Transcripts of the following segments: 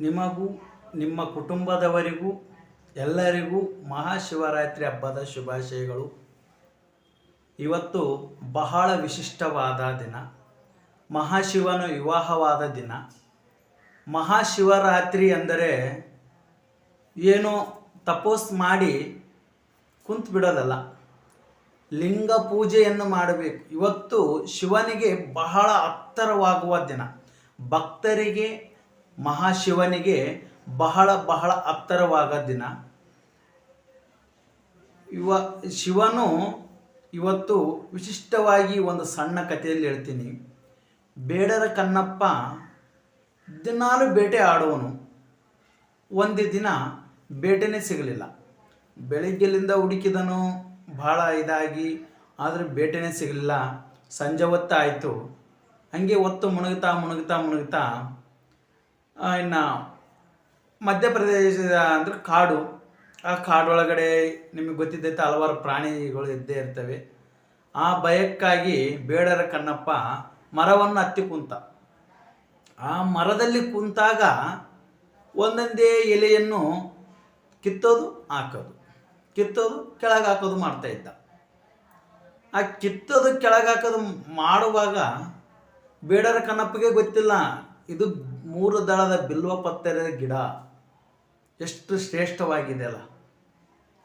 ನಿಮಗೂ, ನಿಮ್ಮ ಕುಟುಂಬದವರಿಗೂ, ಎಲ್ಲರಿಗೂ ಮಹಾಶಿವರಾತ್ರಿ ಹಬ್ಬದ ಶುಭಾಶಯಗಳು. ಇವತ್ತು ಬಹಳ ವಿಶಿಷ್ಟವಾದ ದಿನ. ಮಹಾಶಿವನ ವಿವಾಹವಾದ ದಿನ. ಮಹಾಶಿವರಾತ್ರಿ ಅಂದರೆ ಏನೋ ತಪೋಸ್ ಮಾಡಿ ಕುಂತು ಬಿಡೋದಲ್ಲ. ಲಿಂಗ ಪೂಜೆಯನ್ನು ಮಾಡಬೇಕು. ಇವತ್ತು ಶಿವನಿಗೆ ಬಹಳ ಹತ್ತರವಾಗುವ ದಿನ. ಭಕ್ತರಿಗೆ ಮಹಾಶಿವನಿಗೆ ಬಹಳ ಬಹಳ ಅತ್ತರವಾದ ದಿನ. ಇವ, ಶಿವನು ಇವತ್ತು ವಿಶಿಷ್ಟವಾಗಿ ಒಂದು ಸಣ್ಣ ಕಥೆಯಲ್ಲಿ ಹೇಳ್ತೀನಿ. ಬೇಡರ ಕಣ್ಣಪ್ಪ ದಿನಾಲು ಬೇಟೆ ಆಡುವನು. ಒಂದು ದಿನ ಬೇಟೆನೇ ಸಿಗಲಿಲ್ಲ. ಬೆಳಿಗ್ಗೆಲಿಂದ ಹುಡುಕಿದನು ಭಾಳ ಇದಾಗಿ, ಆದರೆ ಬೇಟೆನೇ ಸಿಗಲಿಲ್ಲ. ಸಂಜೆ ಹೊತ್ತಾಯಿತು. ಹಂಗೆ ಹೊತ್ತು ಮುಳುಗ್ತಾ ಮುಳುಗ್ತಾ ಮುಳುಗ್ತಾ ಇನ್ನು ಮಧ್ಯಪ್ರದೇಶದ ಅಂದರೆ ಕಾಡು. ಆ ಕಾಡೊಳಗಡೆ ನಿಮಗೆ ಗೊತ್ತಿದ್ದೈತೆ ಹಲವಾರು ಪ್ರಾಣಿಗಳು ಇದ್ದೇ ಇರ್ತವೆ. ಆ ಭಯಕ್ಕಾಗಿ ಬೇಡರ ಕಣ್ಣಪ್ಪ ಮರವನ್ನು ಹತ್ತಿ ಕುಂತ. ಆ ಮರದಲ್ಲಿ ಕುಂತಾಗ ಒಂದೊಂದೇ ಎಲೆಯನ್ನು ಕಿತ್ತೋದು, ಹಾಕೋದು. ಕಿತ್ತೋದು, ಕೆಳಗೆ ಹಾಕೋದು ಮಾಡ್ತಾ ಇದ್ದ. ಆ ಕಿತ್ತೋದು, ಕೆಳಗೆ ಹಾಕೋದು ಮಾಡುವಾಗ ಬೇಡರ ಕಣ್ಣಪ್ಪಗೆ ಗೊತ್ತಿಲ್ಲ, ಇದು ಮೂರು ದಳದ ಬಿಲ್ವ ಪತ್ರೆಯ ಗಿಡ ಎಷ್ಟು ಶ್ರೇಷ್ಠವಾಗಿದೆ ಅಲ್ಲ.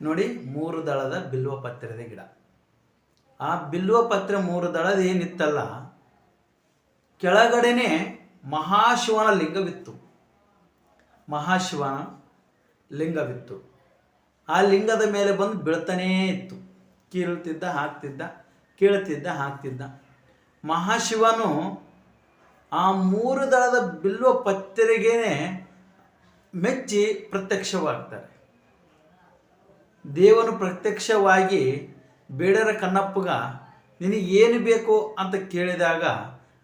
ನೋಡಿ, ಮೂರು ದಳದ ಬಿಲ್ವ ಪತ್ರದ ಗಿಡ. ಆ ಬಿಲ್ವ ಪತ್ರೆ ಮೂರು ದಳದ ಏನಿತ್ತಲ್ಲ, ಕೆಳಗಡೆನೆ ಮಹಾಶಿವನ ಲಿಂಗವಿತ್ತು. ಮಹಾಶಿವನ ಲಿಂಗವಿತ್ತು. ಆ ಲಿಂಗದ ಮೇಲೆ ಬಂದು ಬೀಳ್ತಾನೇ ಇತ್ತು. ಕೀಳ್ತಿದ್ದ ಹಾಕ್ತಿದ್ದ ಕೀಳ್ತಿದ್ದ ಹಾಕ್ತಿದ್ದ. ಮಹಾಶಿವನು ಆ ಮೂರು ದಳದ ಬಿಲ್ವ ಪತ್ರಿಗೆನೆ ಮೆಚ್ಚಿ ಪ್ರತ್ಯಕ್ಷವಾಗ್ತಾರೆ. ದೇವನು ಪ್ರತ್ಯಕ್ಷವಾಗಿ ಬೇಡರ ಕಣ್ಣಪ್ಪಗ, ನಿನಗೆ ಏನು ಬೇಕು ಅಂತ ಕೇಳಿದಾಗ,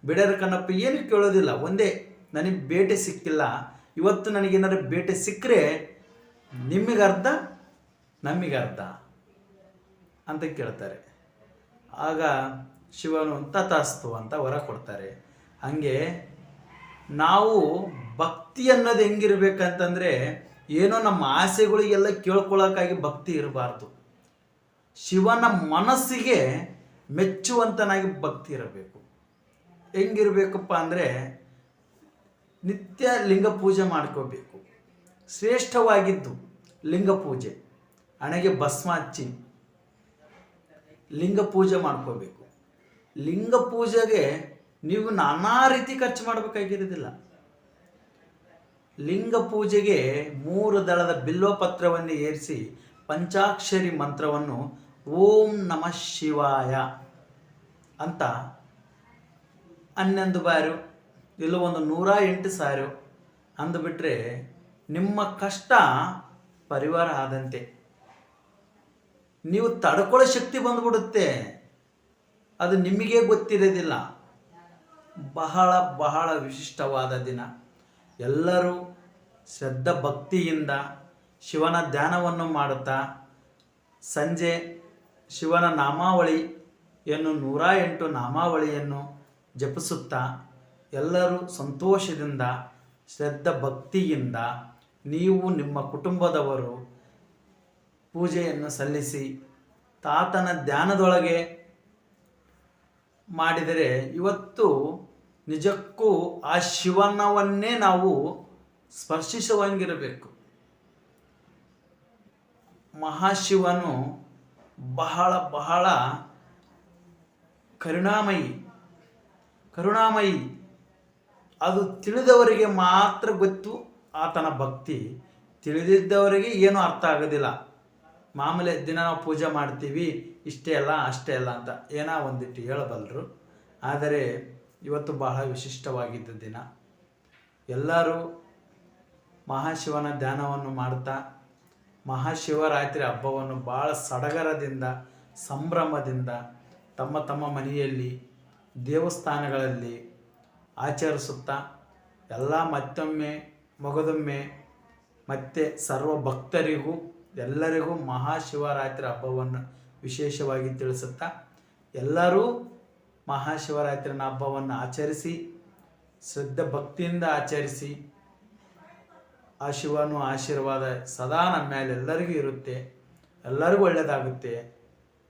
ಬೇಡರ ಕಣ್ಣಪ್ಪ ಏನು ಕೇಳೋದಿಲ್ಲ, ಒಂದೇ, ನನಗೆ ಬೇಟೆ ಸಿಕ್ಕಿಲ್ಲ, ಇವತ್ತು ನನಗೇನಾದ್ರು ಬೇಟೆ ಸಿಕ್ಕರೆ ನಿಮಗರ್ಧ ನಮಗರ್ಧ ಅಂತ ಕೇಳ್ತಾರೆ. ಆಗ ಶಿವನು ತಥಾಸ್ತು ಅಂತ ವರ ಕೊಡ್ತಾರೆ. ಹಾಗೆ ನಾವು ಭಕ್ತಿ ಅನ್ನೋದು ಹೆಂಗಿರ್ಬೇಕಂತಂದರೆ ಏನೋ ನಮ್ಮ ಆಸೆಗಳಿಗೆಲ್ಲ ಕೇಳ್ಕೊಳ್ಳೋಕ್ಕಾಗಿ ಭಕ್ತಿ ಇರಬಾರ್ದು. ಶಿವನ ಮನಸ್ಸಿಗೆ ಮೆಚ್ಚುವಂತನಾಗಿ ಭಕ್ತಿ ಇರಬೇಕು. ಹೆಂಗಿರಬೇಕಪ್ಪ ಅಂದರೆ ನಿತ್ಯ ಲಿಂಗ ಪೂಜೆ ಮಾಡ್ಕೋಬೇಕು. ಶ್ರೇಷ್ಠವಾಗಿದ್ದು ಲಿಂಗ ಪೂಜೆ, ಹಣೆಗೆ ಭಸ್ಮ ಹಚ್ಚಿ ಲಿಂಗ ಪೂಜೆ ಮಾಡ್ಕೋಬೇಕು. ಲಿಂಗ ಪೂಜೆಗೆ ನೀವು ನಾನಾ ರೀತಿ ಖರ್ಚು ಮಾಡಬೇಕಾಗಿರೋದಿಲ್ಲ. ಲಿಂಗ ಪೂಜೆಗೆ ಮೂರು ದಳದ ಬಿಲ್ವ ಪತ್ರವನ್ನು ಏರಿಸಿ ಪಂಚಾಕ್ಷರಿ ಮಂತ್ರವನ್ನು ಓಂ ನಮಃ ಶಿವಾಯ ಅಂತ ಹನ್ನೊಂದು ಬಾರು, ಇಲ್ಲ ಒಂದು ನೂರ ಎಂಟು ಸಾರು ಅಂದುಬಿಟ್ರೆ ನಿಮ್ಮ ಕಷ್ಟ ಪರಿವಾರ ಆದಂತೆ. ನೀವು ತಡ್ಕೊಳ್ಳೋ ಶಕ್ತಿ ಬಂದ್ಬಿಡುತ್ತೆ. ಅದು ನಿಮಗೆ ಗೊತ್ತಿರೋದಿಲ್ಲ. ಬಹಳ ಬಹಳ ವಿಶಿಷ್ಟವಾದ ದಿನ. ಎಲ್ಲರೂ ಶ್ರದ್ಧಾ ಭಕ್ತಿಯಿಂದ ಶಿವನ ಧ್ಯಾನವನ್ನು ಮಾಡುತ್ತಾ ಸಂಜೆ ಶಿವನ ನಾಮಾವಳಿಯನ್ನು ನೂರ ಎಂಟು ನಾಮಾವಳಿಯನ್ನು ಜಪಿಸುತ್ತಾ ಎಲ್ಲರೂ ಸಂತೋಷದಿಂದ ಶ್ರದ್ಧಾ ಭಕ್ತಿಯಿಂದ ನೀವು ನಿಮ್ಮ ಕುಟುಂಬದವರು ಪೂಜೆಯನ್ನು ಸಲ್ಲಿಸಿ ತಾತನ ಧ್ಯಾನದೊಳಗೆ ಮಾಡಿದರೆ ಇವತ್ತು ನಿಜಕ್ಕೂ ಆ ಶಿವನವನ್ನೇ ನಾವು ಸ್ಪರ್ಶಿಸುವಂಗಿರಬೇಕು ಮಹಾಶಿವನು ಬಹಳ ಬಹಳ ಕರುಣಾಮಯಿ ಕರುಣಾಮಯಿ. ಅದು ತಿಳಿದವರಿಗೆ ಮಾತ್ರ ಗೊತ್ತು, ಆತನ ಭಕ್ತಿ ತಿಳಿದಿದ್ದವರಿಗೆ ಏನೂ ಅರ್ಥ ಆಗೋದಿಲ್ಲ. ಮಾಮೂಲಿ ದಿನ ನಾವು ಪೂಜೆ ಮಾಡ್ತೀವಿ, ಇಷ್ಟೇ ಅಲ್ಲ, ಅಷ್ಟೇ ಅಲ್ಲ ಅಂತ ಏನೋ ಒಂದಿಟ್ಟು ಹೇಳಬಲ್ಲರು ಆದರೆ ಇವತ್ತು ಬಹಳ ವಿಶಿಷ್ಟವಾಗಿದ್ದ ದಿನ. ಎಲ್ಲರೂ ಮಹಾಶಿವನ ಧ್ಯಾನವನ್ನು ಮಾಡ್ತಾ, ಮಹಾಶಿವರಾತ್ರಿ ಹಬ್ಬವನ್ನು ಭಾಳ ಸಡಗರದಿಂದ, ಸಂಭ್ರಮದಿಂದ ತಮ್ಮ ತಮ್ಮ ಮನೆಯಲ್ಲಿ, ದೇವಸ್ಥಾನಗಳಲ್ಲಿ ಆಚರಿಸುತ್ತಾ, ಎಲ್ಲ ಮತ್ತೊಮ್ಮೆ, ಮಗದೊಮ್ಮೆ, ಮತ್ತೆ ಸರ್ವ ಭಕ್ತರಿಗೂ, ಎಲ್ಲರಿಗೂ ಮಹಾಶಿವರಾತ್ರಿ ಹಬ್ಬವನ್ನು ವಿಶೇಷವಾಗಿ ತಿಳಿಸುತ್ತಾ, ಎಲ್ಲರೂ ಮಹಾಶಿವರಾತ್ರಿನ ಹಬ್ಬವನ್ನು ಆಚರಿಸಿ, ಶ್ರದ್ಧ ಭಕ್ತಿಯಿಂದ ಆಚರಿಸಿ, ಆ ಶಿವನು ಆಶೀರ್ವಾದ ಸದಾ ನಮ್ಮ ಮೇಲೆ ಎಲ್ಲರಿಗೂ ಇರುತ್ತೆ. ಎಲ್ಲರಿಗೂ ಒಳ್ಳೆಯದಾಗುತ್ತೆ.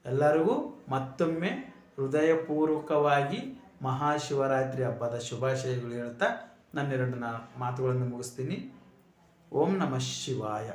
ಎಲ್ಲರಿಗೂ ಮತ್ತೊಮ್ಮೆ ಹೃದಯಪೂರ್ವಕವಾಗಿ ಮಹಾಶಿವರಾತ್ರಿ ಹಬ್ಬದ ಶುಭಾಶಯಗಳು ಹೇಳ್ತಾ ನನ್ನೆರಡು ನಾ ಮಾತುಗಳನ್ನು ಮುಗಿಸ್ತೀನಿ. ಓಂ ನಮಃ ಶಿವಾಯ.